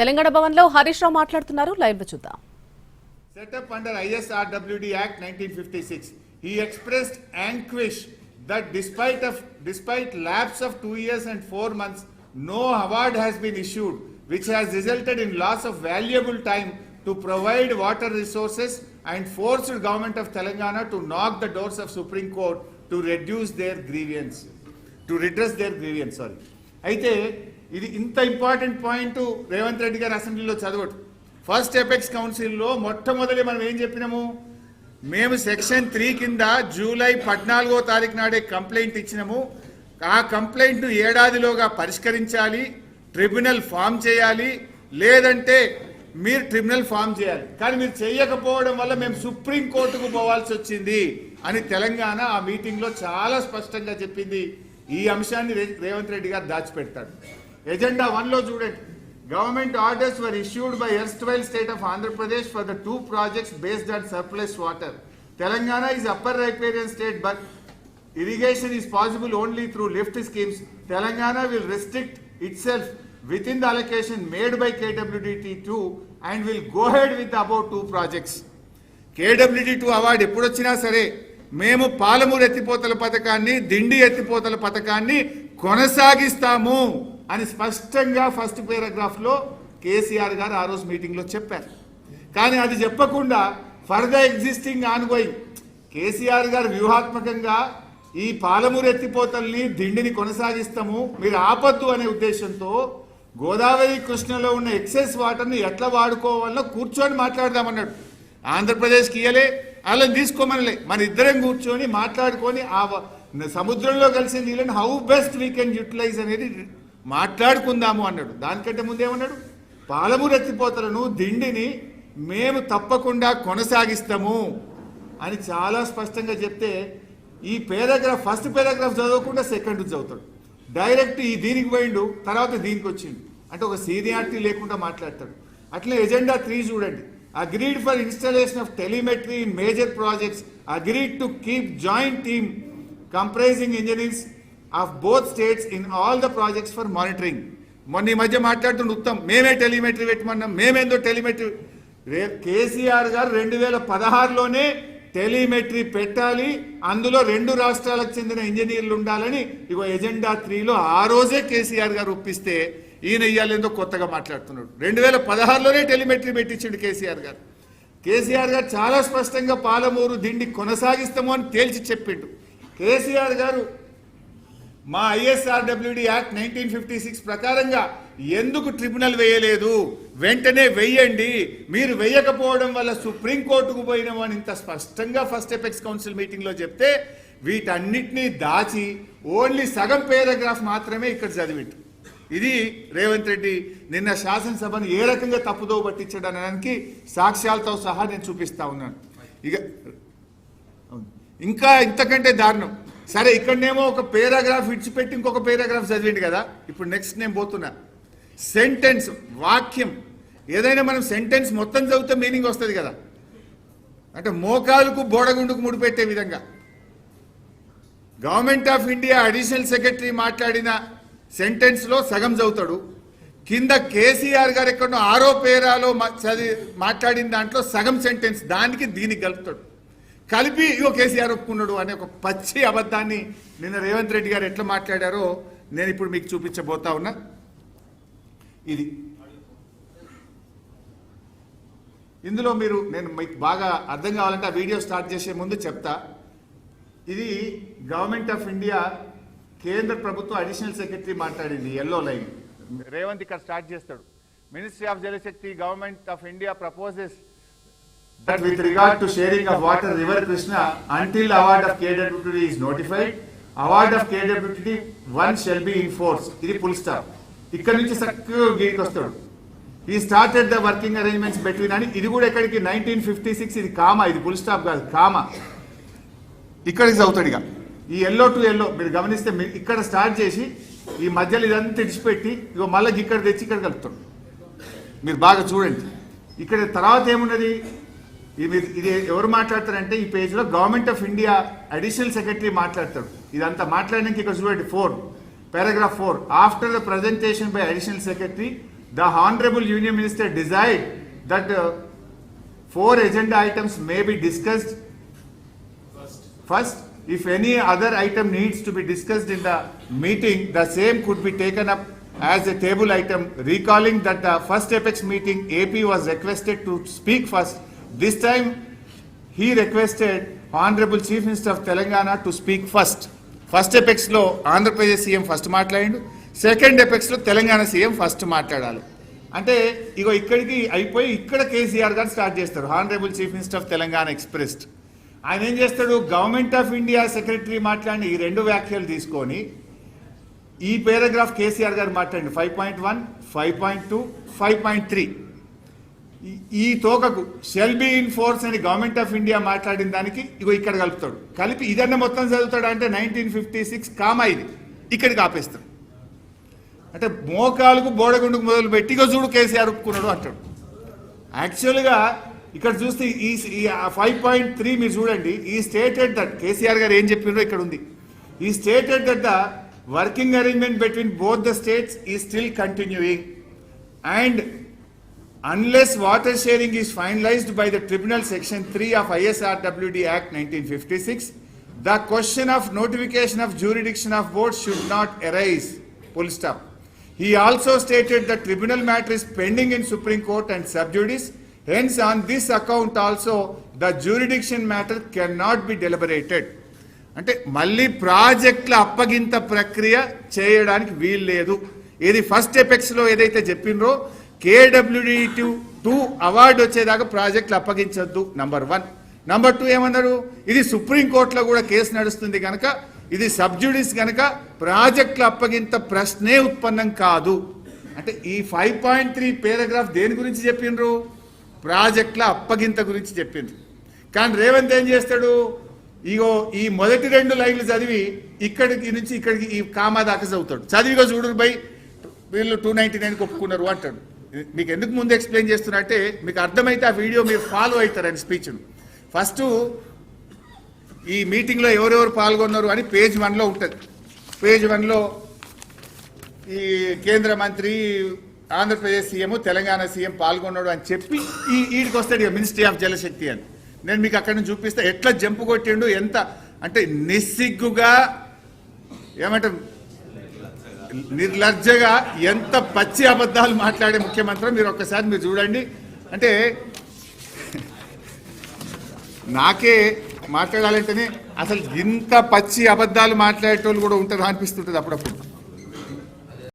తెలంగాణ భవన్లో హరీష్ రావు మాట్లాడుతున్నారు లైవ్లో చూద్దాం Set up under ISRWD Act 1956, he expressed anguish that despite of despite lapse of two years and four months, no award has been issued, which has resulted in loss of valuable time to provide water resources and forced government of Telangana to knock the doors of Supreme Court to reduce their grievance, to redress their grievance. Sorry. అయితే ఇది ఇంత important point Revanth Reddy గారు అసెంబ్లీలో చదవడు. First apex కౌన్సిల్లో మొట్టమొదటి మనం ఏం చెప్పినాము? మేము సెక్షన్ త్రీ కింద జూలై పద్నాలుగో తారీఖు నాడే కంప్లైంట్ ఇచ్చినాము. ఆ కంప్లైంట్ను ఏడాదిలోగా పరిష్కరించాలి ట్రిబ్యునల్ ఫామ్ చేయాలి లేదంటే మీరు ట్రిబ్యునల్ ఫామ్ చేయాలి. కానీ మీరు చేయకపోవడం వల్ల మేము సుప్రీం కోర్టుకు పోవాల్సి వచ్చింది అని తెలంగాణ ఆ మీటింగ్లో చాలా స్పష్టంగా చెప్పింది. ఈ అంశాన్ని రే- రేవంత్ రెడ్డి గారు దాచిపెడతాడు ఎజెండా వన్లో చూడండి. Government orders were issued by erstwhile state of Andhra Pradesh for the two projects based on surplus water Telangana is upper riparian state but is possible only through lift schemes Telangana will will itself within the allocation made by KWDT2 and will go ahead with the above two projects. KWD two award ఎప్పుడొచ్చినా సరే మేము పాలమూరు ఎత్తిపోతల పథకాన్ని దిండి ఎత్తిపోతల పథకాన్ని కొనసాగిస్తాము. అని స్పష్టంగా ఫస్ట్ పేరాగ్రాఫ్లో కేసీఆర్ గారు ఆ రోజు మీటింగ్లో చెప్పారు. కానీ అది చెప్పకుండా ఫర్దర్ ఎగ్జిస్టింగ్ ఆన్గోయింగ్ కేసీఆర్ గారు వ్యూహాత్మకంగా ఈ పాలమూరు ఎత్తిపోతల్ని దిండిని కొనసాగిస్తాము మీరు ఆపద్దు అనే ఉద్దేశంతో గోదావరి కృష్ణలో ఉన్న ఎక్సెస్ వాటర్ని ఎట్లా వాడుకోవాలో కూర్చొని మాట్లాడదామన్నాడు. ఆంధ్రప్రదేశ్కి ఇయ్యలే అలా తీసుకోమనలే మన ఇద్దరం కూర్చొని మాట్లాడుకొని ఆ సముద్రంలో కలిసి నీళ్ళని how best we can utilise అనేది మాట్లాడుకుందాము అన్నాడు. దానికంటే ముందేమన్నాడు? పాలమూరు ఎత్తిపోతలను దిండిని మేము తప్పకుండా కొనసాగిస్తాము అని చాలా స్పష్టంగా చెప్తే ఈ పేరాగ్రాఫ్ ఫస్ట్ పేరాగ్రాఫ్ చదవకుండా సెకండ్ చదువుతాడు. డైరెక్ట్ ఈ దీనికి పోయిండు తర్వాత దీనికి వచ్చిండు. అంటే ఒక సీనియారిటీ లేకుండా మాట్లాడతాడు. అట్లే ఎజెండా త్రీ చూడండి. Agreed for installation of telemetry in major projects agreed to keep joint team comprising engineers of both states in all the projects for monitoring మొన్న ఈ మధ్య మాట్లాడుతున్న ఉత్తమ్ మేమే టెలిమెట్రీ పెట్టమన్నాం మేమేందో టెలిమెట్రీ రే కేసీఆర్ గారు రెండు వేల పదహారులోనే టెలిమెట్రీ పెట్టాలి అందులో రెండు రాష్ట్రాలకు చెందిన ఇంజనీర్లు ఉండాలని ఇగో ఎజెండా త్రీలో ఆ రోజే కేసీఆర్ గారు ఒప్పిస్తే ఈయన ఇయ్యాలేందో కొత్తగా మాట్లాడుతున్నాడు. రెండు వేల పదహారులోనే టెలిమెట్రీ పెట్టించిండు కేసీఆర్ గారు. కేసీఆర్ గారు చాలా స్పష్టంగా పాలమూరు దిండి కొనసాగిస్తాము అని తేల్చి చెప్పిండు. కేసీఆర్ గారు మా ISRWD act nineteen fifty six ప్రకారంగా ఎందుకు ట్రిబ్యునల్ వేయలేదు? వెంటనే వెయ్యండి మీరు వెయ్యకపోవడం వల్ల సుప్రీంకోర్టుకు పోయినామని ఇంత స్పష్టంగా ఫస్ట్ ఎపెక్స్ కౌన్సిల్ మీటింగ్లో చెప్తే వీటన్నిటినీ దాచి ఓన్లీ సగం పేరాగ్రాఫ్ మాత్రమే ఇక్కడ చదివింటు ఇది రేవంత్ రెడ్డి నిన్న శాసనసభను ఏ రకంగా తప్పుదో పట్టించడానికి సాక్ష్యాలతో సహా నేను చూపిస్తా ఉన్నాను. ఇక ఇంకా ఇంతకంటే దారుణం. సరే ఇక్కడనేమో ఒక పేరాగ్రాఫ్ ఇడిచిపెట్టి ఇంకొక పేరాగ్రాఫ్ చదివింది కదా. ఇప్పుడు నెక్స్ట్ నేను పోతున్నా. సెంటెన్స్ వాక్యం. ఏదైనా మనం సెంటెన్స్ మొత్తం చదివితే మీనింగ్ వస్తుంది కదా. అంటే మోకాలకు బోడగుండుకు ముడిపెట్టే విధంగా. Government of India additional secretary మాట్లాడిన సెంటెన్స్లో సగం చదువుతాడు. కింద కేసీఆర్ గారు ఎక్కడో ఆరో పేరాలో మా- చదివి మాట్లాడిన దాంట్లో సగం సెంటెన్స్ దానికి దీనికి కలుపుతాడు. కలిపి ఇగో కేసీఆర్ ఒప్పుకున్నాడు అనే ఒక పచ్చి అబద్ధాన్ని నిన్న రేవంత్ రెడ్డి గారు ఎట్లా మాట్లాడారో నేను ఇప్పుడు మీకు చూపించబోతా ఉన్నా. ఇది. ఇందులో మీరు నేను మీకు బాగా అర్థం కావాలంటే ఆ వీడియో స్టార్ట్ చేసే ముందు చెప్తా. ఇది గవర్నమెంట్ ఆఫ్ ఇండియా కేంద్ర ప్రభుత్వ అడిషనల్ సెక్రటరీ మాట్లాడింది ఎల్లో లైన్ రేవంత్ ఇక్కడ స్టార్ట్ చేస్తాడు. Ministry of Jal Shakti government of India proposes that with regard to sharing of water river Krishna until award of KWTD is notified, award of KWTD one shall be enforced. ఇది full stop. ఇక్కడ నుంచి చక్కగా గీడికి వస్తాడు. ఈ started the working arrangements between అని ఇది కూడా ఎక్కడికి నైన్టీన్ ఫిఫ్టీ సిక్స్ ఇది కామా ఇది ఫుల్ స్టాప్ కాదు కామా. ఇక్కడికి చదువుతాడు ఇక. ఈ ఎల్లో టు ఎల్లో మీరు గమనిస్తే ఇక్కడ స్టార్ట్ చేసి ఈ మధ్యలో ఇదంతా ఇడిచిపెట్టి ఇగో మళ్ళీ ఇక్కడ తెచ్చి ఇక్కడ కలుపుతాడు. మీరు బాగా చూడండి. ఇక్కడ తర్వాత ఏమున్నది? ఇది ఎవరు మాట్లాడతారంటే ఈ పేజ్లో government of India additional secretary మాట్లాడతాడు. ఇదంతా మాట్లాడడానికి ఇక్కడ చూడండి four paragraph four after the presentation by additional secretary the honourable union minister decided that four agenda items may be discussed first if any other item needs to be discussed in the meeting the same could be taken up as a table item recalling that the first apex meeting AP was requested to speak first This time, he requested Honorable Chief Minister of Telangana to speak first. First ఎపెక్స్లో Andhra Pradesh CM first మాట్లాడిండు. Second ఎపెక్స్లో Telangana CM first మాట్లాడాలి. అంటే ఇగో ఇక్కడికి అయిపోయి ఇక్కడ కేసీఆర్ గారు start చేస్తారు. Honourable chief minister of Telangana expressed ఆయన ఏం చేస్తాడు? గవర్నమెంట్ ఆఫ్ ఇండియా సెక్రటరీ మాట్లాడిన ఈ రెండు వ్యాఖ్యలు తీసుకొని ఈ పేరాగ్రాఫ్ కేసీఆర్ గారు మాట్లాడండి. Five point one five point two five point three ఈ తోకకు షెల్ బి ఇన్ ఫోర్స్ అని గవర్నమెంట్ ఆఫ్ ఇండియా మాట్లాడిన దానికి ఇగో ఇక్కడ కలుపుతాడు. కలిపి ఇదన్న మొత్తం చదువుతాడు అంటే నైన్టీన్ ఫిఫ్టీ సిక్స్ కామా ఇది. ఇక్కడికి ఆపేస్తాడు. అంటే మోకాలకు బోడగుండుకు మొదలు పెట్టి ఇగో చూడు కేసీఆర్ ఒప్పుకున్నాడు అంటాడు. యాక్చువల్గా ఇక్కడ చూస్తే ఈ ఫైవ్ పాయింట్ త్రీ మీరు చూడండి. ఈ స్టేటెడ్ దట్ కేసీఆర్ గారు ఏం చెప్పిండ్రో ఇక్కడ ఉంది. He stated that the working arrangement between both the states is still continuing and unless water sharing is finalised by the tribunal section three of ISRWD act nineteen fifty six the question of notification of jurisdiction of board should not arise full stop He also stated that tribunal matter is pending in Supreme Court and sub judice. Hence, on this account also, the jurisdiction matter cannot be deliberated. అంటే మళ్ళీ ప్రాజెక్టుల అప్పగింత ప్రక్రియ చేయడానికి వీలు లేదు ఇది first ఎఫెక్ట్స్లో ఏదైతే చెప్పినరో కేడబ్ల్యూడి టూ టూ అవార్డు వచ్చేదాకా ప్రాజెక్టులు అప్పగించొద్దు నంబర్ వన్ నంబర్ టూ ఏమన్నారు? ఇది సుప్రీంకోర్టులో కూడా కేసు నడుస్తుంది కనుక ఇది సబ్జుడిస్ కనుక ప్రాజెక్టులు అప్పగింత ప్రశ్నే ఉత్పన్నం కాదు. అంటే ఈ ఫైవ్ పాయింట్ త్రీ పేరాగ్రాఫ్ దేని గురించి చెప్పిండ్రు? ప్రాజెక్టుల అప్పగింత గురించి చెప్పిండ్రు. కానీ రేవంత్ ఏం చేస్తాడు? ఇగో ఈ మొదటి రెండు లైన్లు చదివి ఇక్కడికి నుంచి ఇక్కడికి ఈ కామా దాకా చదువుతాడు. చదివిగా చూడు బై వీళ్ళు టూ నైన్టీ నైన్కి ఒప్పుకున్నారు అంటాడు. మీకు ఎందుకు ముందు ఎక్స్ప్లెయిన్ చేస్తున్నట్టే మీకు అర్థమైతే ఆ వీడియో మీరు ఫాలో అవుతారని స్పీచ్ను ఫస్ట్ ఈ మీటింగ్లో ఎవరెవరు పాల్గొన్నారు అని పేజ్ వన్లో ఉంటుంది. పేజ్ వన్లో ఈ కేంద్ర మంత్రి ఆంధ్రప్రదేశ్ సీఎం తెలంగాణ సీఎం పాల్గొన్నాడు అని చెప్పి ఈ ఈడికి వస్తాడు ఇక మినిస్ట్రీ ఆఫ్ జలశక్తి అని. నేను మీకు అక్కడ నుంచి చూపిస్తా ఎట్లా జంపు కొట్టిండు ఎంత అంటే నిస్సిగ్గుగా ఏమంటారు నిర్లజ్జగా ఎంత పచ్చి అబద్ధాలు మాట్లాడే ముఖ్యమంత్రి మీరు ఒక్కసారి మీరు చూడండి. అంటే నాకే మాట్లాడాలంటేనే అసలు ఇంత పచ్చి అబద్ధాలు మాట్లాడేటోళ్ళు కూడా ఉంటారు అనిపిస్తుంటుంది అప్పుడప్పుడు.